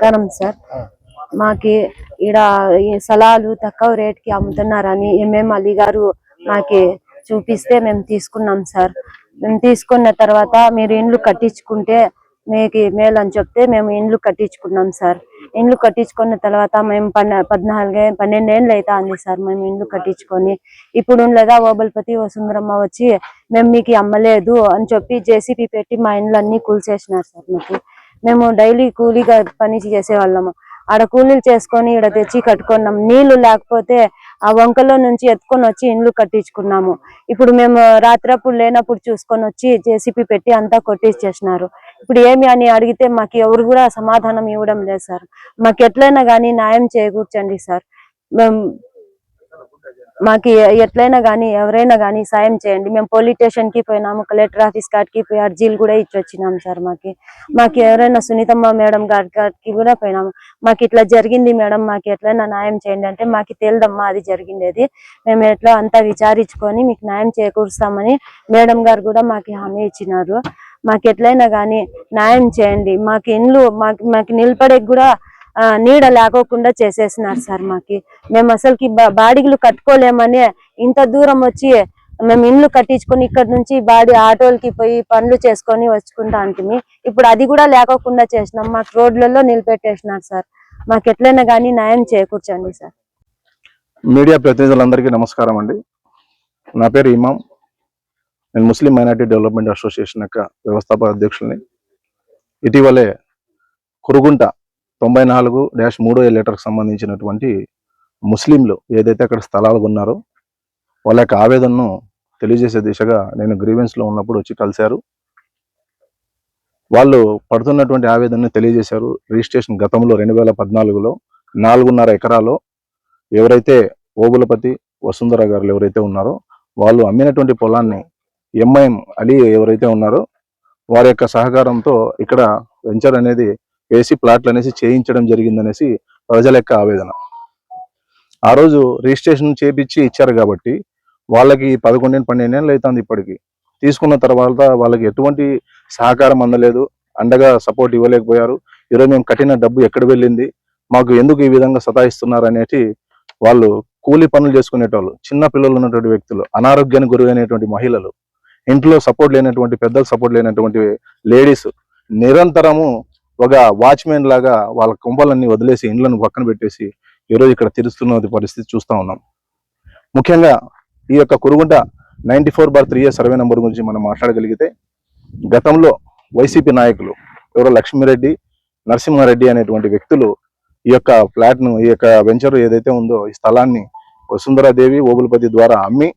నమస్కారం సార్. మాకి ఈడ ఈ స్థలాలు తక్కువ రేట్కి అమ్ముతున్నారని ఎంఎం అలీ గారు మాకి చూపిస్తే మేము తీసుకున్నాం సార్. మేము తీసుకున్న తర్వాత మీరు ఇండ్లు కట్టించుకుంటే మీకు మేలు అని చెప్తే మేము ఇండ్లు కట్టించుకున్నాం సార్. ఇండ్లు కట్టించుకున్న తర్వాత మేము పన్న పద్నాలుగే పన్నెండేళ్ళు అవుతా ఉంది సార్ మేము ఇండ్లు కట్టించుకొని. ఇప్పుడు ఉండలేదా ఓబల్పతి వసుంధరమ్మ వచ్చి మేము మీకు అమ్మలేదు అని చెప్పి జేసీబీ పెట్టి మా ఇండ్లు అన్ని కూల్చేసినారు సార్ మీకు. మేము డైలీ కూలీగా పని చేసేవాళ్ళము ఆడ కూలీలు చేసుకొని ఈడ తెచ్చి కట్టుకున్నాం. నీళ్ళు లేకపోతే ఆ వంకలో నుంచి ఎత్తుకొని వచ్చి ఇండ్లు కట్టించుకున్నాము. ఇప్పుడు మేము రాత్రప్పుడు లేనప్పుడు చూసుకొని వచ్చి జేసీపీ పెట్టి అంతా కొట్టించేసినారు ఇప్పుడు ఏమి అని అడిగితే మాకు ఎవరు కూడా సమాధానం ఇవ్వడం లేదు సార్. మాకు ఎట్లయినా కానీ న్యాయం చేకూర్చండి సార్. మేము మాకు ఎట్లయినా కానీ ఎవరైనా కానీ సాయం చేయండి. మేము పోలీస్ స్టేషన్కి పోయినాము కలెక్టర్ ఆఫీస్ కాడికి పోయి అర్జీలు కూడా ఇచ్చి వచ్చినాం సార్ మాకి. మాకు ఎవరైనా సునీతమ్మ మేడం గారి కాడికి కూడా పోయినాము. మాకు ఇట్లా జరిగింది మేడం మాకు ఎట్లయినా న్యాయం చేయండి అంటే మాకు తేలదమ్మా అది జరిగిండేది. మేము ఎట్లా అంతా విచారించుకొని మీకు న్యాయం చేకూరుస్తామని మేడం గారు కూడా మాకు హామీ ఇచ్చినారు. మాకు ఎట్లయినా కానీ న్యాయం చేయండి. మాకు ఇండ్లు మాకు మాకు నిలబడే కూడా నీడ లేకోకుండా చేసేసినారు సార్ మాకి. మేము అసలుకి బా- బాడిగలు కట్టుకోలేమని ఇంత దూరం వచ్చి మేము ఇండ్లు కట్టించుకొని ఇక్కడ నుంచి బాడీ ఆటోలకి పోయి పనులు చేసుకొని వచ్చుకుంటాంటిమి ఇప్పుడు అది కూడా లేకోకుండా చేసినాం. మాకు రోడ్లలో నిలబెట్టేసినారు సార్. మాకు ఎట్లయినా కానీ న్యాయం చేకూర్చండి సార్. మీడియా ప్రతినిధులందరికీ నమస్కారం అండి. నా పేరు ఇమాం. నేను ముస్లిం మైనార్టీ డెవలప్మెంట్ అసోసియేషన్ యొక్క వ్యవస్థాపక అధ్యక్షుల్ని. ఇటీవలే కురుగుంట తొంభై నాలుగు డాష్ మూడో లెటర్కి సంబంధించినటువంటి ముస్లింలు ఏదైతే అక్కడ స్థలాలు ఉన్నారో వాళ్ళ యొక్క ఆవేదనను తెలియజేసే దిశగా నేను గ్రీవెన్స్లో ఉన్నప్పుడు వచ్చి కలిశారు. వాళ్ళు పడుతున్నటువంటి ఆవేదనను తెలియజేశారు. రిజిస్ట్రేషన్ గతంలో రెండు వేల పద్నాలుగులో నాలుగున్నర ఎకరాలో ఎవరైతే ఓబులపతి వసుంధర గారు ఎవరైతే ఉన్నారో వాళ్ళు అమ్మినటువంటి పొలాన్ని ఎంఐఎం అలీ ఎవరైతే ఉన్నారో వారి యొక్క సహకారంతో ఇక్కడ వెంచర్ అనేది వేసి ప్లాట్లు అనేసి చేయించడం జరిగిందనేసి ప్రజల యొక్క ఆవేదన. ఆ రోజు రిజిస్ట్రేషన్ చేపించి ఇచ్చారు కాబట్టి వాళ్ళకి పదకొండేళ్ళు పన్నెండేళ్ళు అవుతుంది ఇప్పటికి. తీసుకున్న తర్వాత వాళ్ళకి ఎటువంటి సహకారం అందలేదు. అండగా సపోర్ట్ ఇవ్వలేకపోయారు. ఈరోజు మేము కట్టిన డబ్బు ఎక్కడ వెళ్ళింది? మాకు ఎందుకు ఈ విధంగా సతాయిస్తున్నారు అనేటి వాళ్ళు కూలి పనులు చేసుకునేటోళ్ళు చిన్న పిల్లలు ఉన్నటువంటి వ్యక్తులు అనారోగ్యానికి గురైనటువంటి మహిళలు ఇంట్లో సపోర్ట్ లేనటువంటి పెద్దలు సపోర్ట్ లేనటువంటి లేడీస్ నిరంతరము ఒక వాచ్మెన్ లాగా వాళ్ళ కుంపలన్నీ వదిలేసి ఇండ్లను పక్కన పెట్టేసి ఈరోజు ఇక్కడ తిరుస్తున్న పరిస్థితి చూస్తూ ఉన్నాం. ముఖ్యంగా ఈ యొక్క Kurugunta ninety four bar three survey number గురించి మనం మాట్లాడగలిగితే గతంలో వైసీపీ నాయకులు ఎవరో లక్ష్మీరెడ్డి నరసింహారెడ్డి అనేటువంటి వ్యక్తులు ఈ యొక్క ఫ్లాట్ను ఈ యొక్క వెంచర్ ఏదైతే ఉందో ఈ స్థలాన్ని వసుంధరాదేవి ఓబులపతి ద్వారా అమ్మి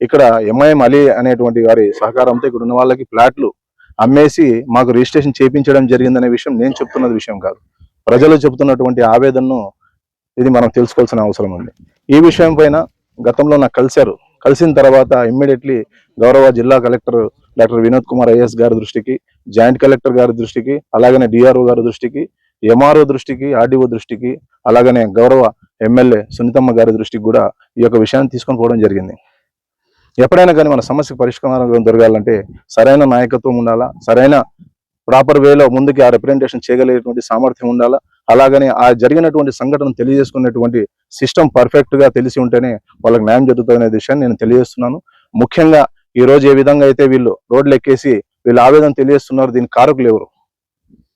ఇక్కడ ఎంఐఎం అలీ అనేటువంటి వారి సహకారంతో ఇక్కడ ఉన్న వాళ్ళకి ఫ్లాట్లు అమ్మేసి మాకు రిజిస్ట్రేషన్ చేయించడం జరిగిందనే విషయం నేను చెప్తున్నది విషయం కాదు. ప్రజలు చెబుతున్నటువంటి ఆవేదనను ఇది మనం తెలుసుకోవాల్సిన అవసరం ఉంది. ఈ విషయం పైన గతంలో నాకు కలిశారు. కలిసిన తర్వాత ఇమ్మీడియట్లీ గౌరవ జిల్లా collector doctor Vinod Kumar IAS గారి దృష్టికి జాయింట్ కలెక్టర్ గారి దృష్టికి అలాగనే డిఆర్ఓ గారి దృష్టికి ఎంఆర్ఓ దృష్టికి ఆర్డీఓ దృష్టికి అలాగనే గౌరవ ఎమ్మెల్యే సునీతమ్మ గారి దృష్టికి కూడా ఈ యొక్క విషయాన్ని తీసుకొని పోవడం జరిగింది. ఎప్పుడైనా కానీ మన సమస్యకు పరిష్కారం దొరకాలంటే సరైన నాయకత్వం ఉండాలా? సరైన ప్రాపర్ వేలో ముందుకి ఆ రిప్రజెంటేషన్ చేయగలిగేటువంటి సామర్థ్యం ఉండాలా? అలాగనే ఆ జరిగినటువంటి సంఘటన తెలియజేసుకునేటువంటి సిస్టమ్ పర్ఫెక్ట్గా తెలిసి ఉంటేనే వాళ్ళకి న్యాయం జరుగుతుందనే విషయాన్ని నేను తెలియజేస్తున్నాను. ముఖ్యంగా ఈ రోజు ఏ విధంగా అయితే వీళ్ళు రోడ్లు ఎక్కేసి వీళ్ళు ఆవేదన తెలియజేస్తున్నారు దీనికి కారకులు ఎవరు?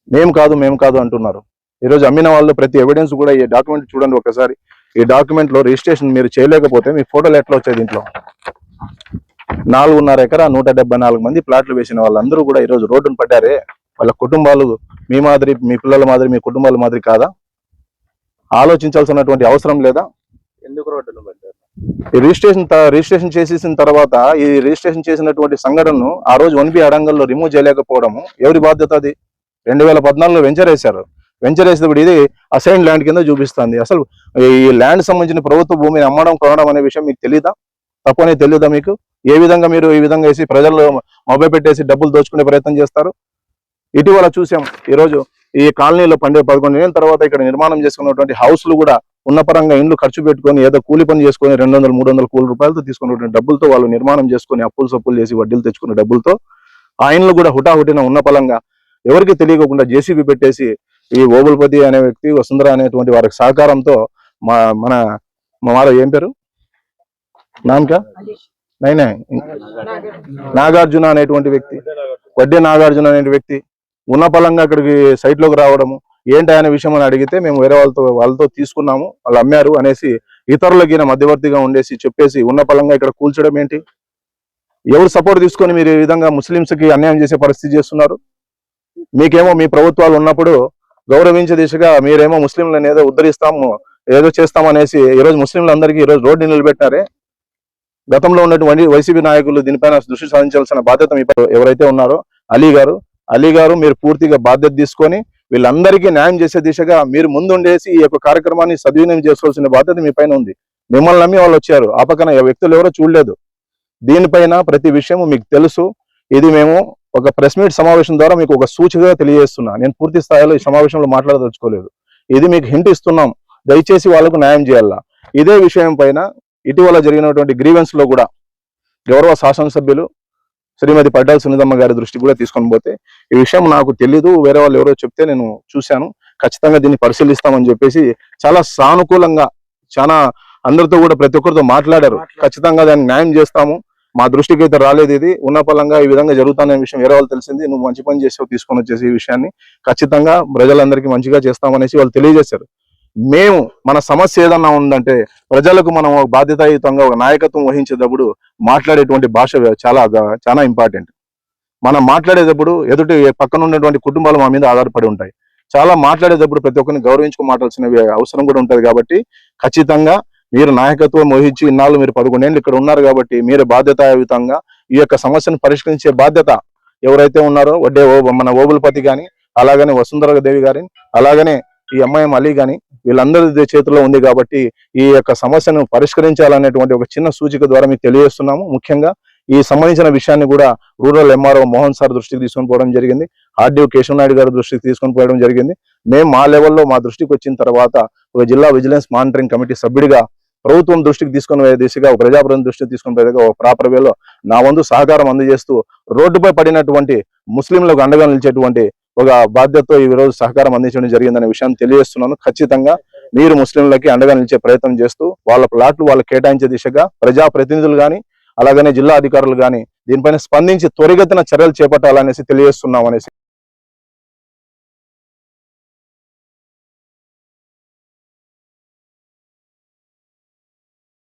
మేము కాదు మేము కాదు అంటున్నారు. ఈ రోజు అమ్మిన వాళ్ళు ప్రతి ఎవిడెన్స్ కూడా ఈ డాక్యుమెంట్ చూడండి ఒకసారి. ఈ డాక్యుమెంట్లో రిజిస్ట్రేషన్ మీరు చేయలేకపోతే మీ ఫోటోలు ఎట్లా వచ్చాయి దీంట్లో? నాలుగున్నర ఎకరా నూట డెబ్బై నాలుగు మంది ప్లాట్లు వేసిన వాళ్ళందరూ కూడా ఈ రోజు రోడ్డును పడ్డారే వాళ్ళ కుటుంబాలు మీ మాదిరి మీ పిల్లల మాదిరి మీ కుటుంబాల మాదిరి కాదా? ఆలోచించాల్సినటువంటి అవసరం లేదా? ఎందుకు రోడ్డును పడ్డారు ఈ రిజిస్ట్రేషన్ రిజిస్ట్రేషన్ చేసేసిన తర్వాత ఈ రిజిస్ట్రేషన్ చేసినటువంటి సంఘటనను ఆ రోజు వన్ బి అడంగల్లో రిమూవ్ చేయలేకపోవడము ఎవరి బాధ్యత అది? రెండు వేల పద్నాలుగులో వెంచర్ వేశారు. వెంచర్ వేసినప్పుడు ఇది అసైన్ ల్యాండ్ కింద చూపిస్తుంది. అసలు ఈ ల్యాండ్ సంబంధించిన ప్రభుత్వ భూమిని అమ్మడం కొనడం అనే విషయం మీకు తెలియదా తప్పనే తెలియదా మీకు? ఏ విధంగా మీరు ఈ విధంగా వేసి ప్రజల్లో మొబైల్ పెట్టేసి డబ్బులు దోచుకునే ప్రయత్నం చేస్తారు? ఇటీవల చూసాం ఈ రోజు ఈ కాలనీలో పండే పదకొండు నెలల తర్వాత ఇక్కడ నిర్మాణం చేసుకున్నటువంటి హౌస్లు కూడా ఉన్న పరంగా ఇండ్లు ఖర్చు పెట్టుకొని ఏదో కూలి పని చేసుకొని రెండు వందలు మూడు వందల కూలి రూపాయలతో తీసుకున్నటువంటి డబ్బులతో వాళ్ళు నిర్మాణం చేసుకొని అప్పులు సప్పులు చేసి వడ్డీలు తెచ్చుకున్న డబ్బులతో ఆ ఇండ్లు కూడా హుటాహుటిన ఉన్న పలంగా ఎవరికి తెలియకుండా జేసీబీ పెట్టేసి ఈ ఓబుల్పతి అనే వ్యక్తి వసుంధర అనేటువంటి వారి సహకారంతో మా మన మా ఏం పేరు? నామకా నైనా. నాగార్జున అనేటువంటి వ్యక్తి. వడ్డే నాగార్జున అనే వ్యక్తి. ఉన్న పలంగా అక్కడికి సైట్లోకి రావడము. ఏంటి అనే విషయం అని అడిగితే మేము వేరే వాళ్ళతో వాళ్ళతో తీసుకున్నాము. వాళ్ళు అమ్మారు అనేసి ఇతరులకి మధ్యవర్తిగా ఉండేసి చెప్పేసి ఉన్న పలంగా ఇక్కడ కూల్చడం ఏంటి? ఎవరు సపోర్ట్ తీసుకొని మీరు ఈ విధంగా ముస్లింస్కి అన్యాయం చేసే పరిస్థితి చేస్తున్నారు? మీకేమో మీ ప్రభుత్వాలు ఉన్నప్పుడు గౌరవించే దిశగా మీరేమో ముస్లింలను ఏదో ఉద్ధరిస్తాము ఏదో చేస్తాం అనేసి ఈ రోజు ముస్లింలందరికీ ఈ రోజు రోడ్డు నిలబెట్టారే. గతంలో ఉన్నటువంటి వైసీపీ నాయకులు దీనిపైన దృష్టి సాధించాల్సిన బాధ్యత మీ ఎవరైతే ఉన్నారో అలీ గారు అలీ గారు మీరు పూర్తిగా బాధ్యత తీసుకొని వీళ్ళందరికీ న్యాయం చేసే దిశగా మీరు ముందుండేసి ఈ యొక్క కార్యక్రమాన్ని సద్వినియోగం చేసుకోవాల్సిన బాధ్యత మీ పైన ఉంది. మిమ్మల్ని నమ్మి వాళ్ళు వచ్చారు. ఆ పక్కన వ్యక్తులు ఎవరో చూడలేదు. దీనిపైన ప్రతి విషయము మీకు తెలుసు. ఇది మేము ఒక ప్రెస్ మీట్ సమావేశం ద్వారా మీకు ఒక సూచికగా తెలియజేస్తున్నా. నేను పూర్తి స్థాయిలో ఈ సమావేశంలో మాట్లాడదలుచుకోలేదు. ఇది మీకు హింట్ ఇస్తున్నాం. దయచేసి వాళ్ళకు న్యాయం చేయాలా? ఇదే విషయం పైన ఇటీవల జరిగినటువంటి గ్రీవెన్స్లో కూడా గౌరవ శాసనసభ్యులు శ్రీమతి పడ్డాల సునీతమ్మ గారి దృష్టికి కూడా తీసుకొని పోతే ఈ విషయం నాకు తెలీదు వేరే వాళ్ళు ఎవరో చెప్తే నేను చూశాను. ఖచ్చితంగా దీన్ని పరిశీలిస్తామని చెప్పేసి చాలా సానుకూలంగా చాలా అందరితో కూడా ప్రతి ఒక్కరితో మాట్లాడారు. ఖచ్చితంగా దాన్ని న్యాయం చేస్తాము. మా దృష్టికి అయితే రాలేదు ఇది. ఉన్న పలంగా ఈ విధంగా జరుగుతున్న విషయం వేరే వాళ్ళు తెలిసింది. నువ్వు మంచి పని చేసావు తీసుకొని వచ్చేసి ఈ విషయాన్ని. ఖచ్చితంగా ప్రజలందరికీ మంచిగా చేస్తామనేసి వాళ్ళు తెలియజేశారు. మేము మన సమస్య ఏదన్నా ఉందంటే ప్రజలకు మనం ఒక బాధ్యతాయుతంగా ఒక నాయకత్వం వహించేటప్పుడు మాట్లాడేటువంటి భాష చాలా చాలా ఇంపార్టెంట్ మనం మాట్లాడేటప్పుడు ఎదుటి పక్కన ఉన్నటువంటి కుటుంబాలు మా మీద ఆధారపడి ఉంటాయి. చాలా మాట్లాడేటప్పుడు ప్రతి ఒక్కరిని గౌరవించుకు మాట్లాడాల్సిన అవసరం కూడా ఉంటుంది కాబట్టి ఖచ్చితంగా మీరు నాయకత్వం వహించి ఇన్నాళ్ళు మీరు పదకొండేళ్ళు ఇక్కడ ఉన్నారు కాబట్టి మీరు బాధ్యతాయుతంగా ఈ యొక్క సమస్యను పరిష్కరించే బాధ్యత ఎవరైతే ఉన్నారో వడ్డే మన ఓబులపతి కానీ అలాగనే వసుంధర దేవి గారిని అలాగనే ఈ అమ్మాయి అలీ కానీ వీళ్ళందరి చేతిలో ఉంది కాబట్టి ఈ యొక్క సమస్యను పరిష్కరించాలనేటువంటి ఒక చిన్న సూచిక ద్వారా మీకు తెలియజేస్తున్నాము. ముఖ్యంగా ఈ సంబంధించిన విషయాన్ని కూడా రూరల్ ఎంఆర్ఓ మోహన్ సార్ దృష్టికి తీసుకొని పోవడం జరిగింది. ఆర్డీఓ కేశవ నాయుడు గారి దృష్టికి తీసుకొని పోవడం జరిగింది. మేము మా లెవెల్లో మా దృష్టికి వచ్చిన తర్వాత ఒక జిల్లా విజిలెన్స్ మానిటరింగ్ కమిటీ సభ్యుడిగా ప్రభుత్వం దృష్టికి తీసుకొని దిశగా ఒక ప్రజాప్రతినిధి దృష్టికి తీసుకొని పోయేదిగా ఒక ప్రాపర్ వేలో నా వంతు సహకారం అందజేస్తూ రోడ్డుపై పడినటువంటి ముస్లింలకు అండగా నిలిచేటువంటి ఒక బాధ్యతతో ఈ రోజు సహకారం అందించడం జరిగిందనే విషయాన్ని తెలియజేస్తున్నాను. ఖచ్చితంగా మీరు ముస్లింలకి అండగా నిలిచే ప్రయత్నం చేస్తూ వాళ్ళ ప్లాట్లు వాళ్ళు కేటాయించే దిశగా ప్రజా ప్రతినిధులు గాని అలాగనే జిల్లా అధికారులు గాని దీనిపైన స్పందించి త్వరిగతిన చర్యలు చేపట్టాలనేసి తెలియజేస్తున్నాం అనేసి